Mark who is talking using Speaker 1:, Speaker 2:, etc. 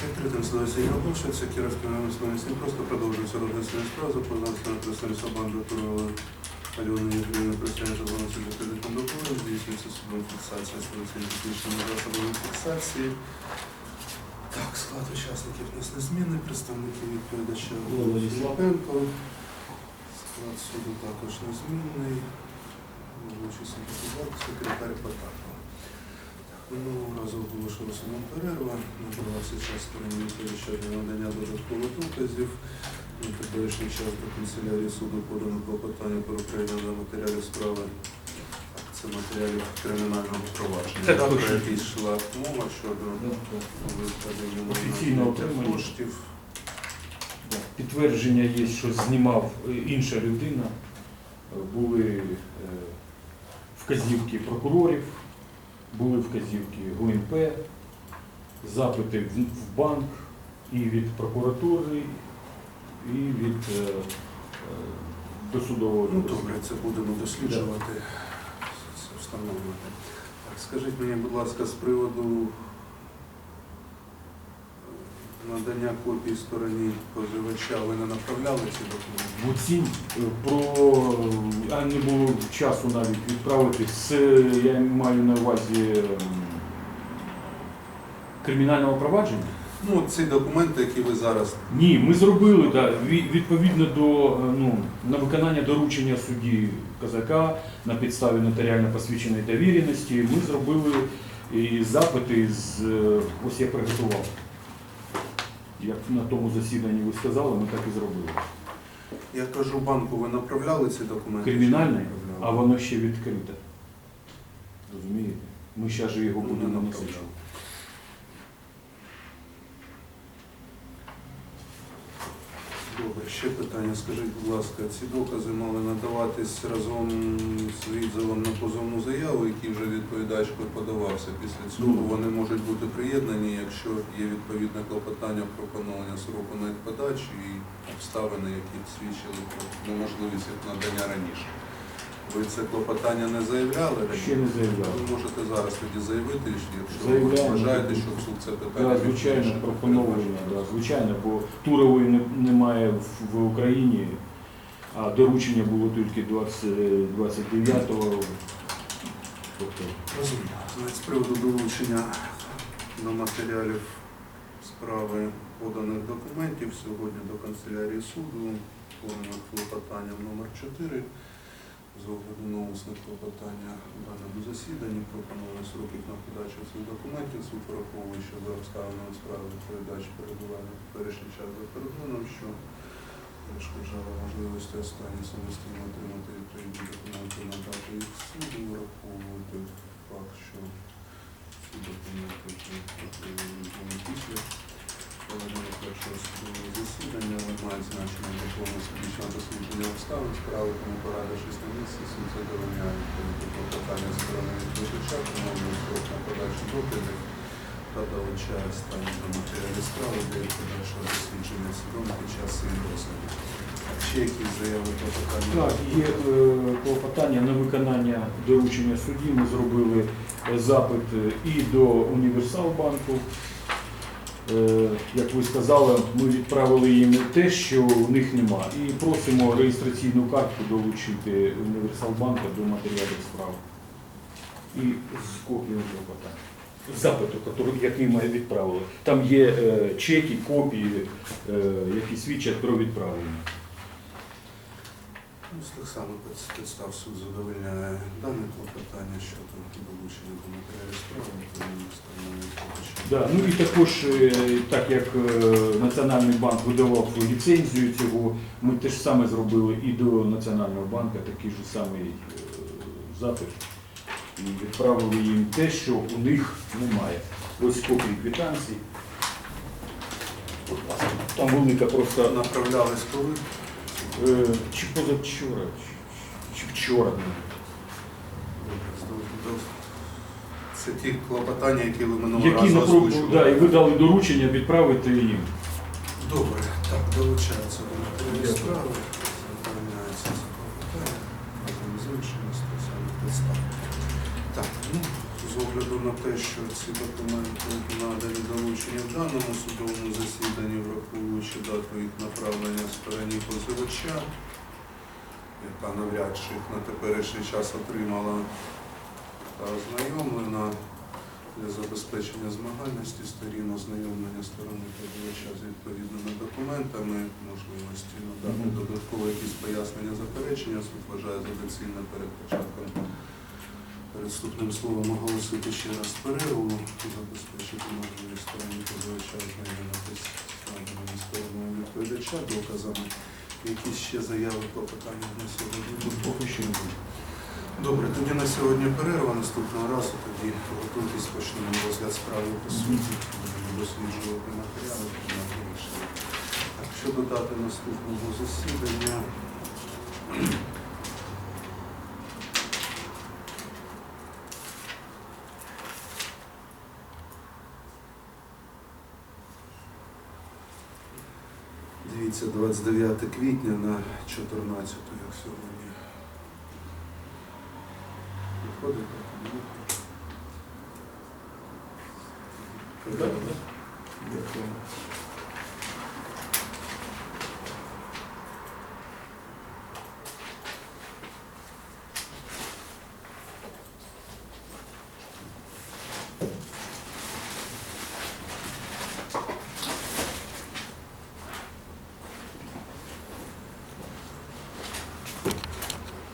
Speaker 1: судові оголошується, Кіровський районний судовий просто продовжується своєї справи за познатками представництва банду Турова Альони Євгенівни присяжних головного суду кредитним договором, здійснюється судова фіксація судовими технічними засобами фіксації. Так, склад учасників у нас незмінний, представники відповідача. Лапенко. Склад суду також незмінний. Суддя секретар Потапов. Минулого разу оголошувалася нам перерва, набралася відповідача для надання додаткових доказів. На теперішній час до канцелярії суду подано клопотання про прийняття матеріалів справи. Це матеріалів кримінального провадження. Про
Speaker 2: точно.
Speaker 1: йшла мова щодо виходу коштів.
Speaker 2: Підтвердження є, що знімав е, інша людина. Були е, вказівки прокурорів, були вказівки ГУНП, запити в- банк і від прокуратури, і від е, е, досудового
Speaker 1: Ну добре, це будемо досліджувати, це встановлювати. Скажіть мені, будь ласка, з приводу надання копій стороні позивача, ви не направляли ці документи?
Speaker 2: В е, про а не було часу навіть відправити. З, я маю на увазі ем, кримінального провадження.
Speaker 1: Ну, ці документи, які ви зараз
Speaker 2: Ні, ми зробили да, ві- відповідно до е, ну, на виконання доручення судді Казака на підставі нотаріально посвідченої довіреності. Ми зробили і запити з е, ось я приготував. Як на тому засіданні ви сказали, ми так і зробили.
Speaker 1: Я кажу банку, ви направляли ці документи?
Speaker 2: Кримінальне, а воно ще відкрите. Розумієте? Ми зараз же його
Speaker 1: Ну,
Speaker 2: будемо
Speaker 1: направляли.
Speaker 2: носити.
Speaker 1: Добре, ще питання. Скажіть, будь ласка, ці докази мали надаватись разом з відзовом на позовну заяву, який вже відповідач подавався. Після цього
Speaker 2: Ну.
Speaker 1: вони можуть бути приєднані, якщо є відповідне клопотання про поновлення сроку на їх подачу і обставини, які свідчили про неможливість їх надання раніше. Ви це клопотання не заявляли?
Speaker 2: Ще не заявляли.
Speaker 1: Ви можете зараз тоді заявити, якщо ви вважаєте, що суд це питання.
Speaker 2: Да, звичайно,
Speaker 1: більше
Speaker 2: про поновлення, да, звичайно, бо Турової немає в, в Україні, а доручення було тільки 29-го. Тобто,
Speaker 1: Розумію. З приводу долучення до матеріалів справи поданих документів сьогодні до канцелярії суду клопотанням номер 4 з огляду на клопотання в даному засіданні про поновлення сроків на подачу цих документів. Суд враховує, що за обставинами справи відповідач перебуває на теперішній час за кордоном, що перешкоджало можливості останній самостійно отримати відповідні документи надати їх суду, враховує той факт, що ці документи після проведення першого судового засідання, значення для повного публічного дослідження обставин справи, тому порадившись на місці, суд задовольняє відповідні клопотання сторони відповідача, поновлює строк на подачу доказів та долучає стані до матеріалів справи для подальшого дослідження судом під час її розгляду. Ще якісь заяви клопотання?
Speaker 2: так, є е, клопотання на виконання доручення судді. Ми зробили е, запит е, і до Універсалбанку. Е, Як ви сказали, ми відправили їм те, що в них нема. І просимо реєстраційну картку долучити Універсалбанка до матеріалів справи. І з копією клопотання. Запиту, який- який ми відправили. Там є е, чеки, копії, е, які свідчать про відправлення.
Speaker 1: Ну, з тих самих підстав суд задовольняє дане клопотання щодо долучення до матеріалів справи, тому сторони відповідача.
Speaker 2: Да, ну і також, е, так як е, Національний банк видавав ліцензію цього, ми те ж саме зробили і до Національного банку такий же самий е, запит. І відправили їм те, що у них немає. Ось копії квитанцій. Там велика просто
Speaker 1: Направлялись коли?
Speaker 2: чи позавчора, чи, чи вчора.
Speaker 1: Це ті клопотання, які ви минулого
Speaker 2: Які
Speaker 1: разу
Speaker 2: напро-
Speaker 1: озвучували.
Speaker 2: да, і ви дали доручення відправити їм.
Speaker 1: Добре, так, долучається до матеріалів
Speaker 2: Дякую.
Speaker 1: справи. Заповняється це клопотання. Разом з іншими стосовно підстав. Так, ну, з огляду на те, що ці документи надані долучені в даному судовому засіданні, враховуючи дату їх направлення стороні позивача, яка навряд чи їх на теперішній час отримала ознайомлена для забезпечення змагальності сторін, ознайомлення сторони позивача з відповідними документами, можливості надати додатково якісь пояснення заперечення, суд вважає за доцільне перед початком переступним словом оголосити ще раз перерву, забезпечити можливість сторони позивача ознайомитись з відповідача, доказами. Якісь ще заяви по питаннях на сьогодні?
Speaker 2: Поки що не буде.
Speaker 1: Добре, тоді на сьогодні перерва. Наступного разу тоді готуйтесь, почнемо розгляд справи по суті, досліджувати матеріали, приймати рішення. Так, щодо дати наступного засідання. Дивіться, 29 квітня на 14, як сьогодні.
Speaker 2: Так. Дякую.